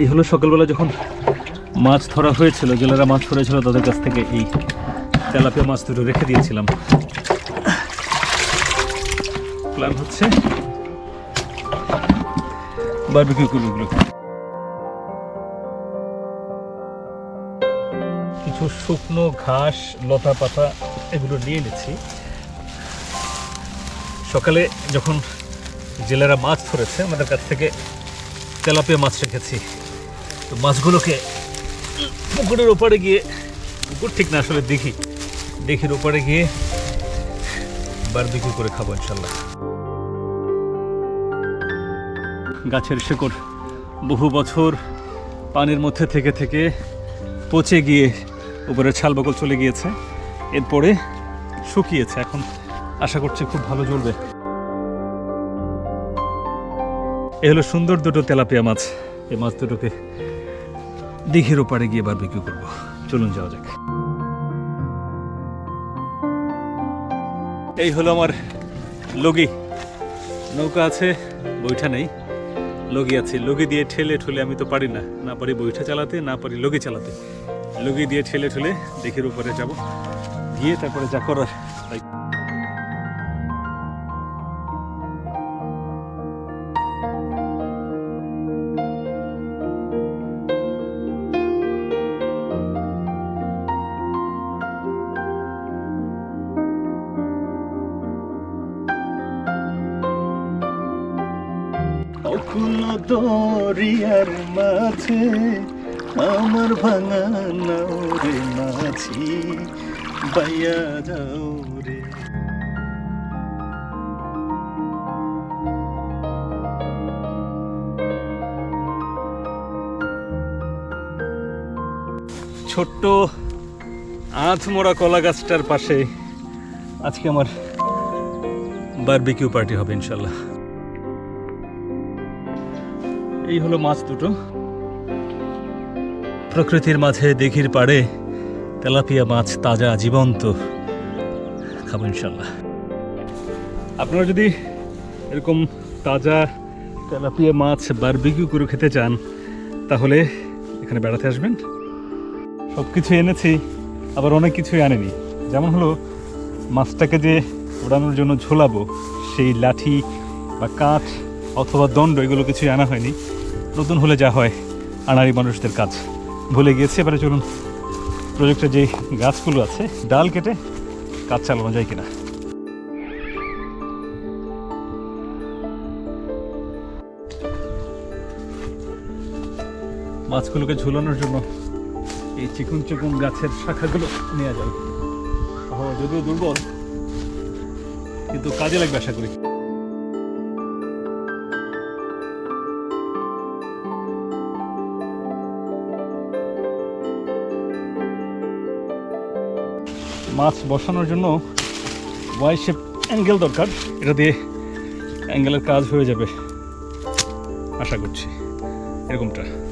এই হলো সকালবেলা যখন মাছ ধরা হয়েছিল, জেলেরা মাছ ধরেছিল, তাদের কাছ থেকে এই তেলাপিয়া মাছ দুটো রেখে দিয়েছিলাম। প্ল্যান হচ্ছে বারবিকিউ করব কিছু শুকনো ঘাস, লতা পাতা এগুলো নিয়ে নিচ্ছি সকালে যখন জেলেরা মাছ ধরেছে, আমাদের কাছ থেকে তেলাপিয়া মাছ রেখেছি। তো মাছগুলোকে পুকুরের ওপারে গিয়ে, পুকুর ঠিক না, আসলে দেখি। দেখির ওপারে গিয়ে বারবিকিউ করে খাব ইনশাল্লাহ। গাছের শেকড় বহু বছর পানির মধ্যে থেকে থেকে পচে গিয়ে উপরে ছাল বকল চলে গিয়েছে। এরপরে শুকিয়েছে। এখন আশা করছি খুব ভালো জ্বলবে। এ হলো সুন্দর দুটো তেলাপিয়া মাছ। এই মাছ দুটোকে দিঘির ওপারে গিয়ে বার বারবিকিউ করব। চলুন যাওয়া যাক। এই হলো আমার লগি। নৌকা আছে বইটা নেই। লগি আছে, লগি দিয়ে ঠেলে ঠুলে আমি তো পারি না। না পারি বইটা চালাতে, না পারি লগি চালাতে। লগি দিয়ে ঠেলে ঠুলে দিঘির উপরে যাব। গিয়ে তারপরে যা করার অকুল দরিয়ার মাঝে, আমার ভাঙা নাও রে মাঝি, বাইয়া যাও রে। ছোট্ট আধমোড়া কলা গাছটার পাশে আজকে আমার বারবিকিউ পার্টি হবে, ইনশাল্লাহ। এই হলো মাছ দুটো। প্রকৃতির মাঝে দেখির পাড়ে তেলাপিয়া মাছ তাজা জীবন্ত। খাব ইনশাল্লাহ আপনারা যদি এরকম তাজা তেলাপিয়া মাছ বারবিকিউ করে খেতে চান, তাহলে এখানে বেড়াতে আসবেন। সব কিছু এনেছি, আবার অনেক কিছুই আনেনি। যেমন হলো, মাছটাকে যে ওড়ানোর জন্য ঝোলাবো, সেই লাঠি বা কাঠ অথবা দণ্ড, এগুলো কিছুই আনা হয়নি। নতুন হলে যা হয়, আনারি মানুষদের কাজ। ভুলে গিয়েছে, এবারে চলুন। প্রজেক্টের যে গাছগুলো আছে, ডাল কেটে কাজ চালানো যায় কিনা। মাছগুলোকে ঝুলানোর জন্য এই চিকুন চিকুন গাছের শাখাগুলো নেওয়া যাবে যদিও দুর্বল, কিন্তু কাজে লাগবে আশা করি। মাছ বসানোর জন্য ওয়াই শেপ অ্যাঙ্গেল দরকার। এটা দিয়ে অ্যাঙ্গেলের কাজ হয়ে যাবে। আশা করছি। এরকমটা।